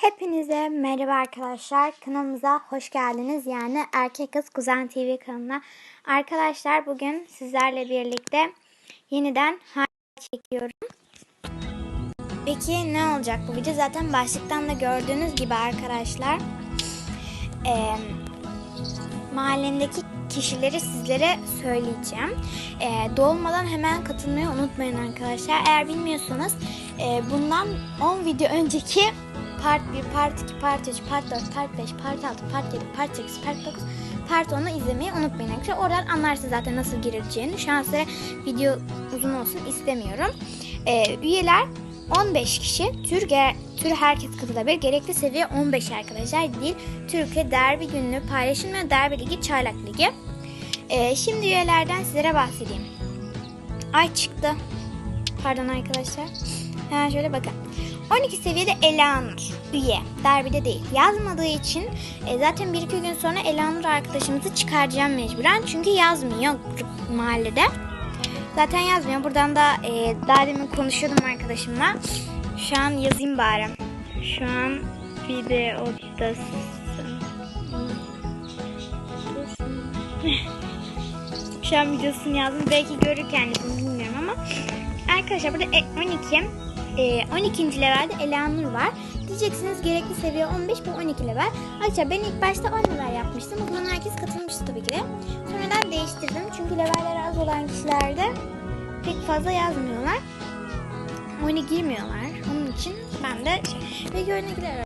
Hepinize merhaba arkadaşlar. Kanalımıza hoş geldiniz. Yani Erkek Kız Kuzen TV kanalına. Arkadaşlar bugün sizlerle birlikte yeniden hal çekiyorum. Peki ne olacak bu video? Zaten başlıktan da gördüğünüz gibi arkadaşlar. Eee mahallemdeki kişileri sizlere söyleyeceğim. Ee, dolmadan hemen katılmayı unutmayın arkadaşlar. Eğer bilmiyorsanız e, bundan 10 video önceki part 1, part 2, part 3, part 4, part 5, part 6, part 7, part 8, part 9, part 10'u izlemeyi unutmayın arkadaşlar. Oradan anlarsınız zaten nasıl girileceğini. Şu an size video uzun olsun istemiyorum. Ee, üyeler 15 kişi. Tür, tür herkes katılabilir. Gerekli seviye 15 arkadaşlar. Dil, Türkiye, Derbi Günlüğü, Paylaşım ve Derbi Ligi, Çaylak Ligi. Ee, şimdi üyelerden sizlere bahsedeyim. Ay çıktı. Pardon arkadaşlar. Hemen şöyle bakın. 12 seviyede Elanur üye. Derbide değil. Yazmadığı için e, zaten 1-2 gün sonra Elanur arkadaşımızı çıkaracağım mecburen. Çünkü yazmıyor mahallede. Zaten yazmıyor. Buradan da e, daha demin konuşuyordum arkadaşımla. Şu an yazayım bari. Şu an videodasın. Şu an videosunu yazdım. Belki görür kendisini bilmiyorum ama. Arkadaşlar burada e- 12 e, 12. levelde Elanur var. Diyeceksiniz gerekli seviye 15 bu 12 level. Arkadaşlar ben ilk başta 10 level yapmıştım. O zaman herkes katılmıştı tabii ki de. Sonradan değiştirdim. Çünkü leveller az olan kişilerde pek fazla yazmıyorlar. Oyuna girmiyorlar. Onun için ben de şey, ve örnekler